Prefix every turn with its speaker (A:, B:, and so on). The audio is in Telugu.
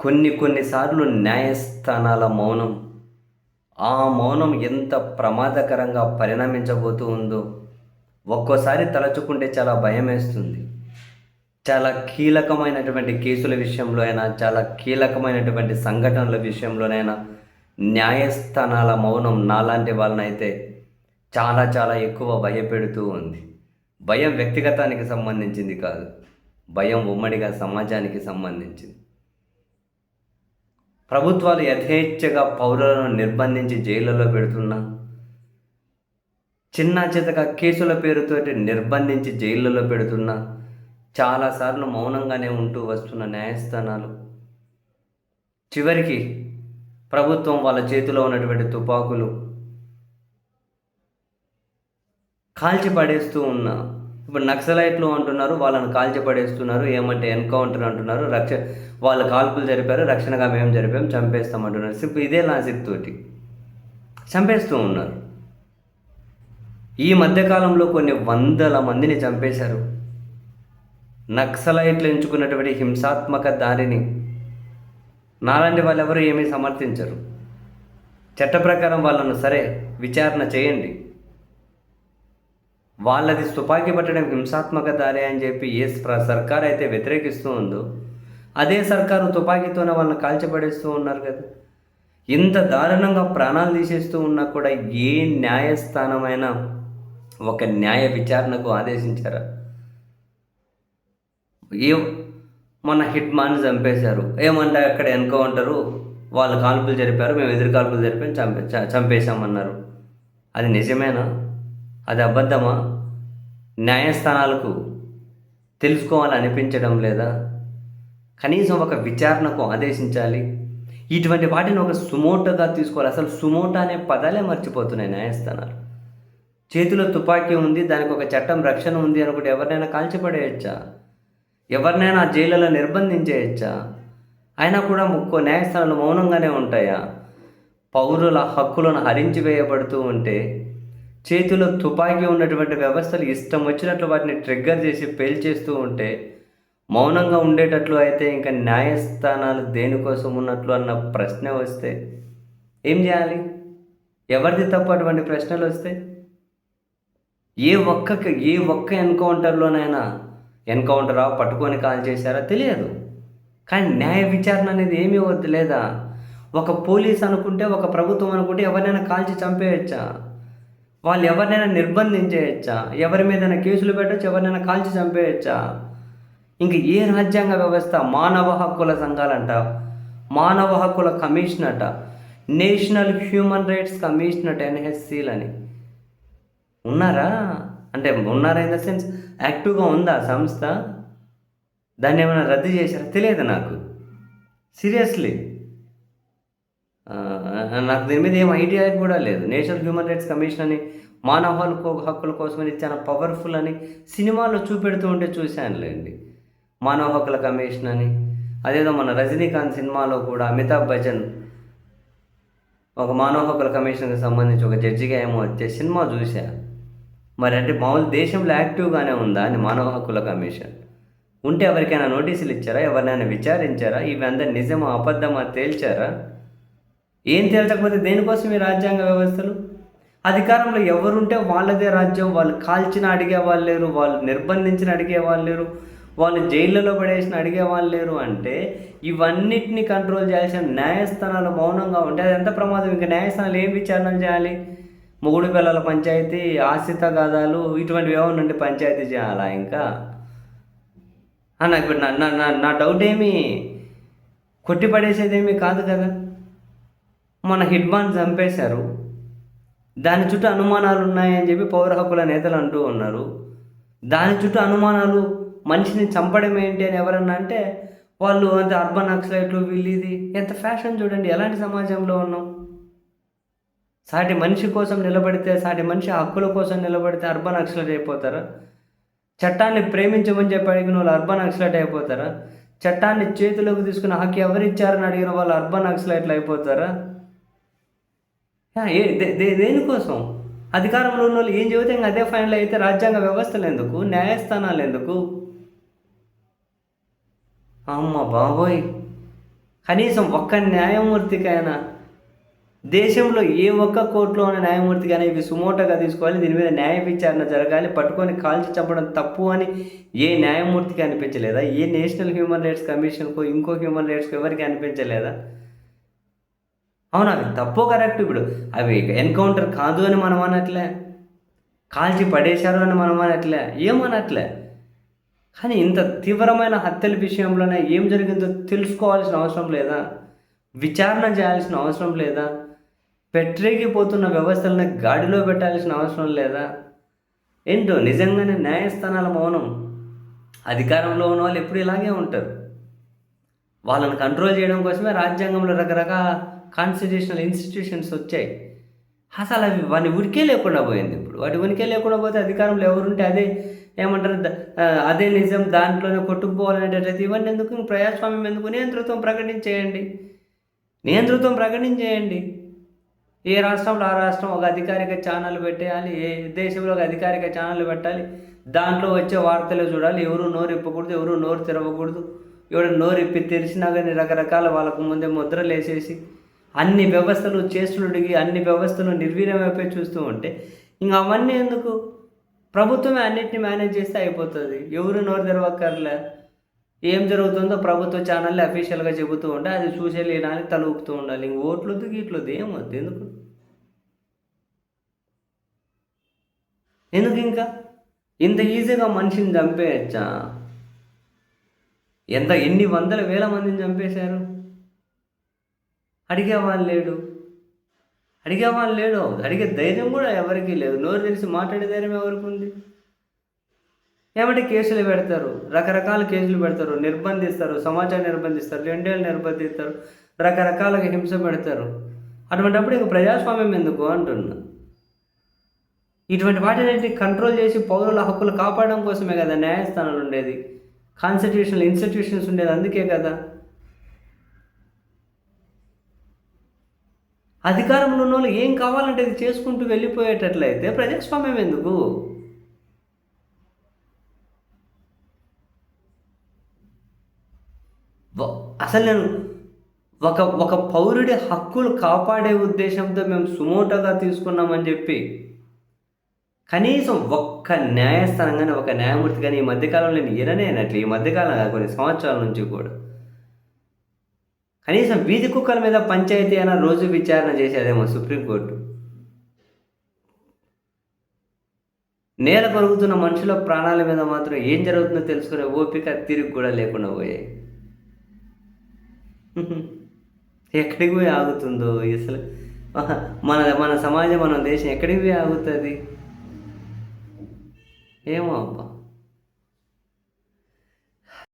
A: కొన్ని కొన్నిసార్లు న్యాయస్థానాల మౌనం. ఆ మౌనం ఎంత ప్రమాదకరంగా పరిణమించబోతూ ఉందో ఒక్కోసారి తలచుకుంటే చాలా భయం వేస్తుంది చాలా కీలకమైనటువంటి కేసుల విషయంలో అయినా చాలా కీలకమైనటువంటి సంఘటనల విషయంలోనైనా న్యాయస్థానాల మౌనం నాలాంటి వాళ్ళనైతే చాలా చాలా ఎక్కువ భయపెడుతూ ఉంది. భయం వ్యక్తిగతానికి సంబంధించింది కాదు భయం ఉమ్మడిగా సమాజానికి సంబంధించింది. ప్రభుత్వాలు యథేచ్ఛగా పౌరులను నిర్బంధించి జైళ్ళలో పెడుతున్నా. చిన్న చితక కేసుల పేరుతోటి నిర్బంధించి జైళ్ళలో పెడుతున్నా. చాలాసార్లు మౌనంగానే ఉంటూ వస్తున్న న్యాయస్థానాలు. చివరికి ప్రభుత్వం వాళ్ళ చేతిలో ఉన్నటువంటి తుపాకులు కాల్చి పడేస్తూ ఉన్నా ఇప్పుడు నక్సలైట్లు అంటున్నారు వాళ్ళని కాల్చి పడేస్తున్నారు ఏమంటే ఎన్కౌంటర్ అంటున్నారు రక్ష వాళ్ళు కాల్పులు జరిపారు రక్షణగా మేము జరిపాం చంపేస్తాం అంటున్నారు ఇప్పుడు ఇదే లాజిక్ తోటి చంపేస్తూ ఉన్నారు. ఈ మధ్యకాలంలో కొన్ని వందల మందిని చంపేశారు. నక్సలైట్లు ఎంచుకున్నటువంటి హింసాత్మక దారిని నాలాంటి వాళ్ళు ఎవరు ఏమీ సమర్థించరు. చట్ట ప్రకారం వాళ్ళను సరే విచారణ చేయండి. వాళ్ళది తుపాకీ పట్టడం హింసాత్మక దారి అని చెప్పి ఏ సర్కార్ అయితే వ్యతిరేకిస్తూ ఉందో అదే సర్కారు తుపాకీతోనే వాళ్ళని కాల్చబడేస్తూ ఉన్నారు కదా. ఇంత దారుణంగా ప్రాణాలు తీసేస్తూ ఉన్నా కూడా ఏ న్యాయస్థానమైనా ఒక న్యాయ విచారణకు ఆదేశించారా? ఏ మొన్న హిట్ మాన్ చంపేశారు. ఏమంటే అక్కడ ఎన్కౌంటరు వాళ్ళు కాల్పులు జరిపారు మేము ఎదురు కాల్పులు జరిపి చంపే చంపేశామన్నారు. అది నిజమేనా? అది అబద్ధమా? న్యాయస్థానాలకు తెలుసుకోవాలని అనిపించడం లేదా? కనీసం ఒక విచారణకు ఆదేశించాలి. ఇటువంటి వాటిని ఒక సుమోటోగా తీసుకోవాలి. అసలు సుమోటో అనే పదాలే మర్చిపోతున్నాయి న్యాయస్థానాలు. చేతిలో తుపాకీ ఉంది దానికి ఒక చట్టం రక్షణ ఉంది అనుకుంటే ఎవరినైనా కాల్చిపడేయచ్చా? ఎవరినైనా జైళ్ళలో నిర్బంధించేయచ్చా? అయినా కూడా ముక్కో న్యాయస్థానాలు మౌనంగానే ఉంటాయా? పౌరుల హక్కులను హరించి వేయబడుతూ ఉంటే చేతిలో తుపాకీ ఉన్నటువంటి వ్యవస్థలు ఇష్టం వచ్చినట్లు వాటిని ట్రిగ్గర్ చేసి పేల్చేస్తూ ఉంటే మౌనంగా ఉండేటట్లు అయితే ఇంకా న్యాయస్థానాలు దేనికోసం ఉన్నట్లు అన్న ప్రశ్న వస్తే ఏం చేయాలి? ఎవరిది తప్ప అటువంటి ప్రశ్నలు వస్తే? ఏ ఒక్క ఏ ఒక్క ఎన్కౌంటర్లోనైనా ఎన్కౌంటరా పట్టుకొని కాల్ చేశారా? తెలియదు. కానీ న్యాయ విచారణ అనేది ఏమీ వద్దు లేదా? ఒక పోలీస్ అనుకుంటే ఒక ప్రభుత్వం అనుకుంటే ఎవరినైనా కాల్చి చంపేయచ్చా? వాళ్ళు ఎవరినైనా నిర్బంధించేయచ్చా? ఎవరి మీదైనా కేసులు పెట్టచ్చు? ఎవరినైనా కాల్చి చంపేయచ్చా? ఇంక ఏ రాజ్యాంగ వ్యవస్థ మానవ హక్కుల సంఘాలంట? మానవ హక్కుల కమిషన్ అట నేషనల్ హ్యూమన్ రైట్స్ కమిషన్ అట ఎన్హెచ్సీలని. ఉన్నారా? అంటే ఉన్నారా ఇన్ ద సెన్స్ యాక్టివ్గా ఉందా సంస్థ? దాన్ని ఏమైనా రద్దు చేశారా? తెలియదు నాకు. సీరియస్లీ. నాకు దీని మీద ఏం ఐడియా కూడా లేదు. నేషనల్ హ్యూమన్ రైట్స్ కమిషన్ అని మానవ హక్కు హక్కుల కోసమని చాలా పవర్ఫుల్ అని సినిమాలో చూపెడుతూ ఉంటే చూశానులేండి. మానవ హక్కుల కమిషన్ అని అదేదో మన రజనీకాంత్ సినిమాలో కూడా అమితాబ్ బచ్చన్ ఒక మానవ హక్కుల కమిషన్కి సంబంధించి ఒక జడ్జిగా ఏమో వచ్చే సినిమా చూశా. మరి అంటే మామూలు దేశంలో యాక్టివ్గానే ఉందా అని మానవ హక్కుల కమిషన్? ఉంటే ఎవరికైనా నోటీసులు ఇచ్చారా? ఎవరినైనా విచారించారా? ఇవి అందరు నిజమా? అబద్ధమా? తేల్చారా? ఏం తేల్చకపోతే దేనికోసం ఈ రాజ్యాంగ వ్యవస్థలు? అధికారంలో ఎవరుంటే వాళ్ళదే రాజ్యం వాళ్ళు కాల్చిన అడిగే వాళ్ళు లేరు వాళ్ళు నిర్బంధించిన అడిగే వాళ్ళు లేరు వాళ్ళు జైళ్ళలో పడేసిన అడిగే వాళ్ళు లేరు అంటే ఇవన్నిటిని కంట్రోల్ చేయాల్సిన న్యాయస్థానాలు మౌనంగా ఉంటే అది ఎంత ప్రమాదం? ఇంకా న్యాయస్థానాలు ఏం విచారణలు చేయాలి? మొగుడు పిల్లల పంచాయతీ ఆశ్రిత గాథాలు ఇటువంటివి ఏమన్నా ఉంటే పంచాయతీ చేయాలా ఇంకా? నాకు ఇప్పుడు నా నా- నా డౌట్ ఏమి? కొట్టిపడేసేదేమీ కాదు కదా. మన హిడ్బాన్ చంపేశారు. దాని చుట్టూ అనుమానాలు ఉన్నాయని చెప్పి పౌర హక్కుల నేతలు అంటూ ఉన్నారు. దాని చుట్టూ అనుమానాలు మనిషిని చంపడం ఏంటి అని ఎవరన్నా అంటే వాళ్ళు అంత అర్బన్ నక్సలైట్లు వీళ్ళు ఇది ఎంత ఫ్యాషన్ చూడండి ఎలాంటి సమాజంలో ఉన్నాం? సాటి మనిషి కోసం నిలబడితే సాటి మనిషి హక్కుల కోసం నిలబడితే అర్బన్ నక్సలైట్ అయిపోతారా? చట్టాన్ని ప్రేమించమని చెప్పి అడిగిన వాళ్ళు అర్బన్ నక్సలైట్ అయిపోతారా? చట్టాన్ని చేతిలోకి తీసుకున్న హక్కు ఎవరిచ్చారని అడిగిన వాళ్ళు అర్బన్ నక్సలైట్లు అయిపోతారా? ఏ దేనికోసం అధికారంలో ఉన్న వాళ్ళు ఏం చెబితే ఇంకా అదే ఫైనల్ అయితే రాజ్యాంగ వ్యవస్థలు ఎందుకు? న్యాయస్థానాలు ఎందుకు? అమ్మ బాబోయ్. కనీసం ఒక్క న్యాయమూర్తికైనా దేశంలో ఏ ఒక్క కోర్టులో ఉన్న న్యాయమూర్తికైనా ఇవి సుమోటోగా తీసుకోవాలి. దీని మీద న్యాయ విచారణ జరగాలి. పట్టుకొని కాల్చి చంపడం తప్పు అని ఏ న్యాయమూర్తికి అనిపించలేదా? ఏ నేషనల్ హ్యూమన్ రైట్స్ కమిషన్కో ఇంకో హ్యూమన్ రైట్స్కి ఎవరికి అనిపించలేదా? అవును అవి తప్పు కరెక్ట్ ఇప్పుడు. అవి ఎన్కౌంటర్ కాదు అని మనం అనట్లే. కాల్చి పడేశారు అని మనం అనట్లే. ఏమనట్లే కానీ ఇంత తీవ్రమైన హత్యల విషయంలోనే ఏం జరిగిందో తెలుసుకోవాల్సిన అవసరం లేదా? విచారణ చేయాల్సిన అవసరం లేదా? పెట్టరేగిపోతున్న వ్యవస్థలను గాడిలో పెట్టాల్సిన అవసరం లేదా? ఏంటో నిజంగానే న్యాయస్థానాల మౌనం. అధికారంలో ఉన్న వాళ్ళు ఎప్పుడు ఇలాగే ఉంటారు. వాళ్ళని కంట్రోల్ చేయడం కోసమే రాజ్యాంగంలో రకరకాల కాన్స్టిట్యూషనల్ ఇన్స్టిట్యూషన్స్ వచ్చాయి. అసలు అవి వాటి ఉనికే లేకుండా పోయింది ఇప్పుడు. వాటి ఉనికే లేకుండా పోతే అధికారంలో ఎవరుంటే అదే ఏమంటారు? అదే నిజం. దాంట్లోనే కొట్టుకుపోవాలనేటట్లయితే ఇవన్నీ ఎందుకు? ప్రజాస్వామ్యం ఎందుకు? నియంతృత్వం ప్రకటించేయండి. నియంతృత్వం ప్రకటించేయండి. ఏ రాష్ట్రంలో ఆ రాష్ట్రం ఒక అధికారిక ఛానల్ పెట్టేయాలి? ఏ దేశంలో ఒక అధికారిక ఛానల్ పెట్టాలి? దాంట్లో వచ్చే వార్తలు చూడాలి. ఎవరు నోరు ఇప్పకూడదు ఎవరు నోరు తెరవకూడదు. ఎవడు నోరు ఇప్పి తెరిచినా కానీ రకరకాల వాళ్ళకు ముందే ముద్రలు వేసేసి అన్ని వ్యవస్థలు చేస్తుడిగి అన్ని వ్యవస్థలు నిర్వీర్యమైపోయి చూస్తూ ఉంటే ఇంక అవన్నీ ఎందుకు? ప్రభుత్వమే అన్నిటిని మేనేజ్ చేస్తే అయిపోతుంది. ఎవరు నోరు తెరవక్కర్లే. ఏం జరుగుతుందో ప్రభుత్వ ఛానల్ అఫీషియల్గా చెబుతూ ఉంటే అది చూసే అని తల ఊపుతూ ఉండాలి. ఇంక ఓట్లొద్దు గీట్లొద్దు ఏమొద్దు ఎందుకు? ఎందుకు ఇంకా? ఇంత ఈజీగా మనిషిని చంపేయచ్చా? ఎంత ఎన్ని వందల వేల మందిని చంపేశారు? అడిగేవాళ్ళు లేడు. అడిగేవాళ్ళు లేడు. అడిగే ధైర్యం కూడా ఎవరికీ లేదు. నోరు తెలిసి మాట్లాడే ధైర్యం ఎవరికి ఉంది? ఏమంటే కేసులు పెడతారు. రకరకాల కేసులు పెడతారు. నిర్బంధిస్తారు. సమాచారం నిర్బంధిస్తారు. రెండేళ్ళు నిర్బంధిస్తారు. రకరకాలుగా హింస పెడతారు. అటువంటిప్పుడు ఇంక ప్రజాస్వామ్యం ఎందుకు అంటున్నా? ఇటువంటి వాటిని కంట్రోల్ చేసి పౌరుల హక్కులు కాపాడడం కోసమే కదా న్యాయస్థానాలు ఉండేది. కాన్స్టిట్యూషనల్ ఇన్స్టిట్యూషన్స్ ఉండేది. అందుకే కదా. అధికారంలో ఉన్న వాళ్ళు ఏం కావాలంటే అది చేసుకుంటూ వెళ్ళిపోయేటట్లయితే ప్రజాస్వామ్యం ఎందుకు? అసలు నేను ఒక ఒక పౌరుడి హక్కులు కాపాడే ఉద్దేశంతో మేము సుమోటోగా తీసుకున్నామని చెప్పి కనీసం ఒక్క న్యాయస్థానం కానీ ఒక న్యాయమూర్తి కానీ ఈ మధ్యకాలంలో నేను ఇరనేనట్లు ఈ మధ్యకాలం కొన్ని సంవత్సరాల నుంచి కూడా. కనీసం వీధి కుక్కల మీద పంచాయతీ అయినా రోజు విచారణ చేసేదేమో సుప్రీంకోర్టు నేల కొరుగుతున్న మనుషుల ప్రాణాల మీద మాత్రం ఏం జరుగుతుందో తెలుసుకునే ఓపిక తిరిగి కూడా లేకుండా పోయాయి ఎక్కడికి పోయి ఆగుతుందో అసలు? మన మన సమాజం మన దేశం ఎక్కడికి పోయి ఆగుతుంది? ఏమో అబ్బా.